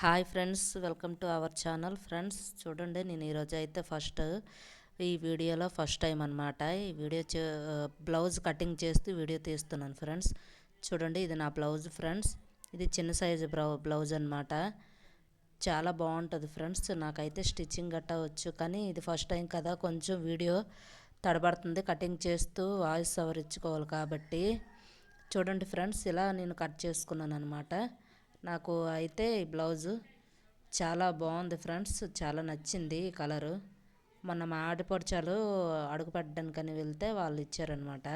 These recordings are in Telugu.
Hi friends welcome to our channel friends చూడండి నేను ఈరోజు అయితే ఫస్ట్ ఈ వీడియోలో ఫస్ట్ టైం అనమాట ఈ వీడియో బ్లౌజ్ కటింగ్ చేస్తూ వీడియో తీస్తున్నాను ఫ్రెండ్స్ చూడండి ఇది నా బ్లౌజ్ ఫ్రెండ్స్ ఇది చిన్న సైజు బ్లౌ బ్లౌజ్ అనమాట చాలా బాగుంటుంది ఫ్రెండ్స్ నాకైతే స్టిచ్చింగ్ గట్టా వచ్చు కానీ ఇది ఫస్ట్ టైం కదా. కొంచెం వీడియో తడబడుతుంది కటింగ్ చేస్తూ వాయిస్ ఓవర్ ఇచ్చుకోవాలి కాబట్టి. చూడండి ఫ్రెండ్స్ ఇలా నేను కట్ చేసుకున్నాను అనమాట నాకు అయితే ఈ బ్లౌజు చాలా బాగుంది ఫ్రెండ్స్ చాలా నచ్చింది ఈ కలరు. మొన్న మా ఆడపడుచాలు అడుగుపెట్టడానికని వెళ్తే వాళ్ళు ఇచ్చారనమాట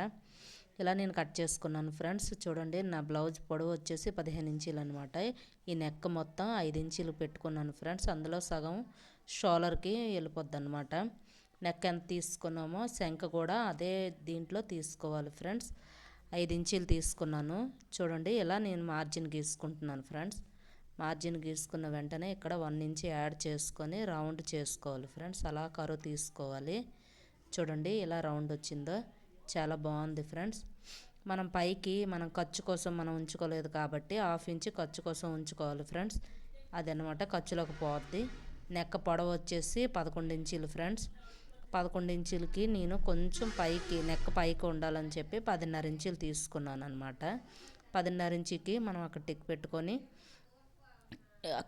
ఇలా నేను కట్ చేసుకున్నాను ఫ్రెండ్స్ చూడండి నా బ్లౌజ్ పొడవు వచ్చేసి పదిహేను ఇంచీలు అనమాట ఈ నెక్ మొత్తం ఐదు ఇంచీలు పెట్టుకున్నాను ఫ్రెండ్స్ అందులో సగం షోలర్కి వెళ్ళిపోద్ది అనమాట నెక్ ఎంత తీసుకున్నామో శంఖ కూడా అదే దీంట్లో తీసుకోవాలి ఫ్రెండ్స్. ఐదు ఇంచీలు తీసుకున్నాను. చూడండి ఇలా నేను మార్జిన్ గీసుకుంటున్నాను ఫ్రెండ్స్ మార్జిన్ గీసుకున్న వెంటనే ఇక్కడ వన్ ఇంచ్ యాడ్ చేసుకొని రౌండ్ చేసుకోవాలి ఫ్రెండ్స్ అలా కరువు తీసుకోవాలి. చూడండి ఇలా రౌండ్ వచ్చిందో. చాలా బాగుంది ఫ్రెండ్స్ మనం పైకి మనం ఖర్చు కోసం మనం ఉంచుకోలేదు కాబట్టి హాఫ్ ఇంచ్ ఖర్చు కోసం ఉంచుకోవాలి ఫ్రెండ్స్ అదనమాట ఖర్చులోకి పోద్ది. నెక్క పొడవ వచ్చేసి పదకొండు ఇంచీలు ఫ్రెండ్స్ పదకొండు ఇంచులకి నేను కొంచెం పైకి నెక్ పైకి ఉండాలని చెప్పి పదిన్నర ఇంచులు తీసుకున్నాను అనమాట పదిన్నర ఇంచుకి మనం అక్కడ టిక్ పెట్టుకొని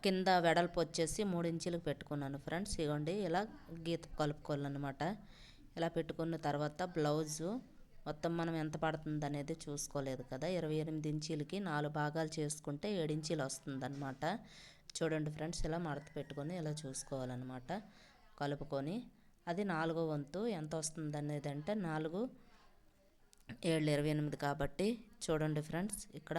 కింద వెడల్పు వచ్చేసి మూడు ఇంచులకు పెట్టుకున్నాను ఫ్రెండ్స్. ఇవ్వండి ఇలా గీత కలుపుకోవాలన్నమాట. ఇలా పెట్టుకున్న తర్వాత బ్లౌజు మొత్తం మనం ఎంత పడుతుంది అనేది చూసుకోలేదు కదా. ఇరవై ఎనిమిది ఇంచీలకి నాలుగు భాగాలు చేసుకుంటే ఏడించీలు వస్తుందన్నమాట. చూడండి ఫ్రెండ్స్ ఇలా మడత పెట్టుకొని ఇలా చూసుకోవాలన్నమాట. కలుపుకొని అది నాలుగో వంతు ఎంత వస్తుంది అనేది అంటే నాలుగు ఏళ్ళు ఇరవై ఎనిమిది కాబట్టి చూడండి ఫ్రెండ్స్ ఇక్కడ.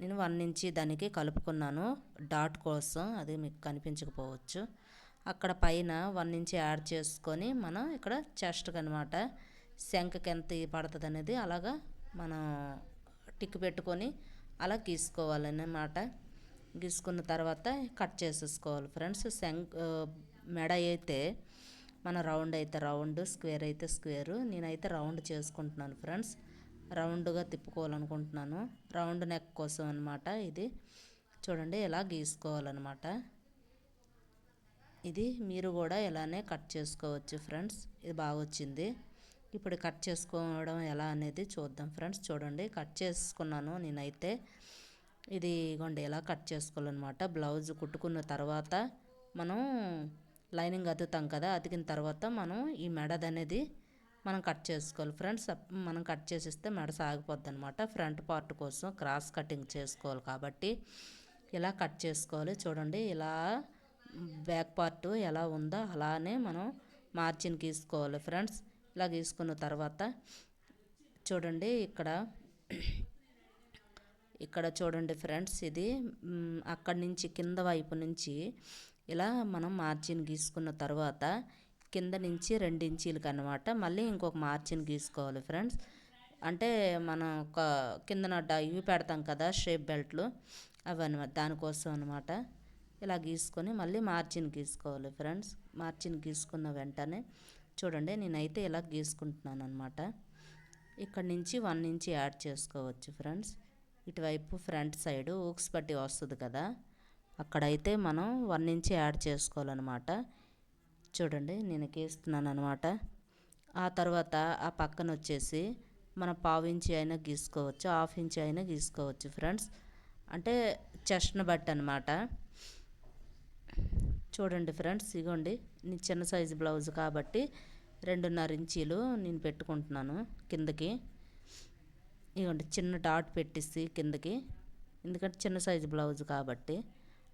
నేను వన్ నుంచి దానికి కలుపుకున్నాను డాట్ కోసం అది మీకు కనిపించకపోవచ్చు. అక్కడ పైన వన్ నుంచి యాడ్ చేసుకొని మనం ఇక్కడ చెస్ట్కి అనమాట శంఖకి ఎంత పడుతుంది అనేది అలాగా మనం టిక్ పెట్టుకొని అలా గీసుకోవాలన్నమాట. గీసుకున్న తర్వాత కట్ చేసేసుకోవాలి ఫ్రెండ్స్. శంఖ మెడ అయితే మన రౌండ్ అయితే రౌండ్ స్క్వేర్ అయితే స్క్వేర్. నేనైతే రౌండ్ చేసుకుంటున్నాను ఫ్రెండ్స్. రౌండ్గా తిప్పుకోవాలనుకుంటున్నాను. రౌండ్ నెక్ కోసం అనమాట ఇది. చూడండి ఎలా గీసుకోవాలన్నమాట. ఇది మీరు కూడా ఇలానే కట్ చేసుకోవచ్చు ఫ్రెండ్స్. ఇది బాగా వచ్చింది. ఇప్పుడు కట్ చేసుకోవడం ఎలా అనేది చూద్దాం ఫ్రెండ్స్. చూడండి కట్ చేసుకున్నాను నేనైతే. ఇది ఇగోండి ఎలా కట్ చేసుకోవాలన్నమాట. బ్లౌజ్ కుట్టుకున్న తర్వాత మనం లైనింగ్ అతుకుతాం కదా అతికిన తర్వాత మనం ఈ మెడది అనేది మనం కట్ చేసుకోవాలి. ఫ్రెండ్స్ మనం కట్ చేసిస్తే మెడ సాగిపోద్ది అనమాట ఫ్రంట్ పార్ట్ కోసం క్రాస్ కటింగ్ చేసుకోవాలి కాబట్టి ఇలా కట్ చేసుకోవాలి. చూడండి ఇలా బ్యాక్ పార్ట్ ఎలా ఉందో అలానే మనం మార్జిన్ గీసుకోవాలి. ఫ్రెండ్స్ ఇలా గీసుకున్న తర్వాత చూడండి ఇక్కడ ఇక్కడ చూడండి ఫ్రెండ్స్ ఇది అక్కడి నుంచి కింద వైపు నుంచి ఇలా మనం మార్జిన్ గీసుకున్న తర్వాత కింద నుంచి రెండు అనమాట మళ్ళీ ఇంకొక మార్జిన్ గీసుకోవాలి ఫ్రెండ్స్. అంటే మనం ఒక కిందన ఇవి పెడతాం కదా షేప్ బెల్ట్లు అవన్నమాట దానికోసం అనమాట ఇలా గీసుకొని మళ్ళీ మార్జిన్ గీసుకోవాలి ఫ్రెండ్స్. మార్జిన్ గీసుకున్న వెంటనే చూడండి నేనైతే ఇలా గీసుకుంటున్నాను అనమాట ఇక్కడ నుంచి వన్ ఇంచ్ యాడ్ చేసుకోవచ్చు ఫ్రెండ్స్. ఇటువైపు ఫ్రంట్ సైడ్ ఊక్స్ పట్టి వస్తుంది కదా. అక్కడైతే మనం వన్ ఇంచ్ యాడ్ చేసుకోవాలన్నమాట. చూడండి నేను గీస్తున్నాను అనమాట ఆ తర్వాత ఆ పక్కన వచ్చేసి మన పావు ఇంచి అయినా గీసుకోవచ్చు హాఫ్ ఇంచి అయినా గీసుకోవచ్చు ఫ్రెండ్స్. అంటే చెస్ట్ని బట్టి అనమాట చూడండి ఫ్రెండ్స్ ఇగోండి నీ చిన్న సైజు బ్లౌజ్ కాబట్టి రెండున్నర ఇంచీలు నేను పెట్టుకుంటున్నాను కిందకి. ఇగోండి చిన్న డాట్ పెట్టేసి కిందకి. ఎందుకంటే చిన్న సైజు బ్లౌజ్ కాబట్టి.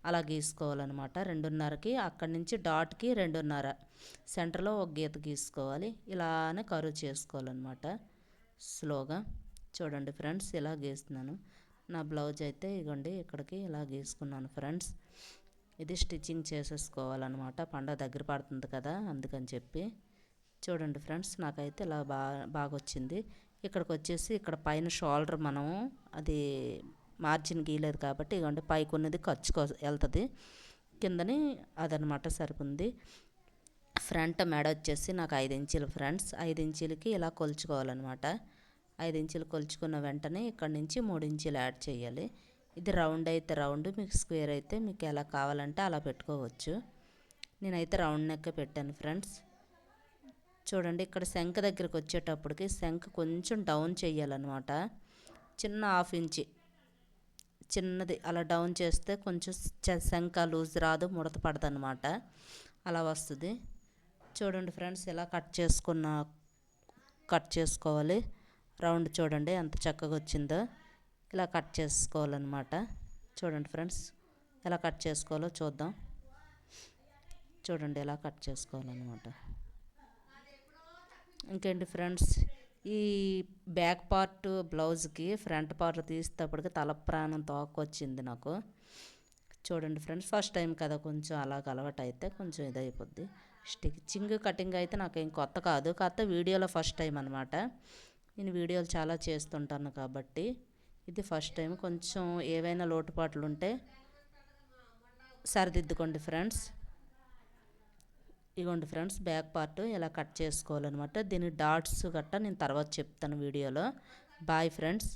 అలా గీసుకోవాలన్నమాట. రెండున్నరకి అక్కడి నుంచి డాట్కి రెండున్నర. సెంటర్లో ఒక గీత గీసుకోవాలి. ఇలానే కరువు చేసుకోవాలన్నమాట. స్లోగా. చూడండి ఫ్రెండ్స్ ఇలా గీస్తున్నాను. నా బ్లౌజ్ అయితే ఇగోండి ఇక్కడికి ఇలా గీసుకున్నాను ఫ్రెండ్స్. ఇది స్టిచ్చింగ్ చేసేసుకోవాలన్నమాట. పండగ దగ్గర పడుతుంది కదా అందుకని చెప్పి. చూడండి ఫ్రెండ్స్ నాకైతే ఇలా బాగా బాగా వచ్చింది ఇక్కడికి వచ్చేసి ఇక్కడ పైన షోల్డర్ మనము అది మార్జిన్ గీయలేదు కాబట్టి ఇవ్వండి పైకి ఉన్నది ఖర్చుకో వెళ్తుంది. కిందని అదనమాట సరిపోంది. ఫ్రంట్ మెడ వచ్చేసి నాకు ఐదు ఇంచులు ఫ్రెండ్స్. ఐదు ఇంచులకి ఇలా కొలుచుకోవాలన్నమాట. ఐదు ఇంచులు కొలుచుకున్న వెంటనే ఇక్కడ నుంచి మూడు ఇంచులు యాడ్ చేయాలి. ఇది రౌండ్ అయితే రౌండ్ మీకు స్క్వేర్ అయితే మీకు ఎలా కావాలంటే అలా పెట్టుకోవచ్చు. నేనైతే రౌండ్ నెక్క పెట్టాను ఫ్రెండ్స్. చూడండి ఇక్కడ శంఖ దగ్గరికి వచ్చేటప్పటికి శంఖ కొంచెం డౌన్ చేయాలన్నమాట. చిన్న హాఫ్ ఇంచి చిన్నది అలా డౌన్ చేస్తే కొంచెం శంఖ లూజ్ రాదు ముడత పడదు అనమాట అలా వస్తుంది. చూడండి ఫ్రెండ్స్ ఇలా కట్ చేసుకున్న కట్ చేసుకోవాలి. రౌండ్ చూడండి ఎంత చక్కగా వచ్చిందో. ఇలా కట్ చేసుకోవాలన్నమాట. చూడండి ఫ్రెండ్స్ ఎలా కట్ చేసుకోవాలో చూద్దాం. చూడండి ఎలా కట్ చేసుకోవాలన్నమాట. ఇంకేంటి ఫ్రెండ్స్ ఈ బ్యాక్ పార్ట్ బ్లౌజ్కి ఫ్రంట్ పార్ట్ తీసేటప్పటికి తల ప్రాణం తోకొచ్చింది నాకు. చూడండి ఫ్రెండ్స్ ఫస్ట్ టైం కదా కొంచెం అలాగ అలవాటు అయితే కొంచెం ఇదైపోద్ది స్టిచ్చింగ్ కటింగ్ అయితే నాకు ఏం కొత్త కాదు. కాకపోతే వీడియోలో ఫస్ట్ టైం అనమాట నేను వీడియోలు చాలా చేస్తుంటాను కాబట్టి ఇది ఫస్ట్ టైం. కొంచెం ఏవైనా లోటుపాట్లు ఉంటే సరిదిద్దుకోండి ఫ్రెండ్స్. ఇగోండి ఫ్రెండ్స్ బ్యాక్ పార్ట్ ఎలా కట్ చేసుకోవాలన్నమాట. దీని డాట్స్ గట్టా నేను తర్వాత చెప్తాను వీడియోలో. Bye friends.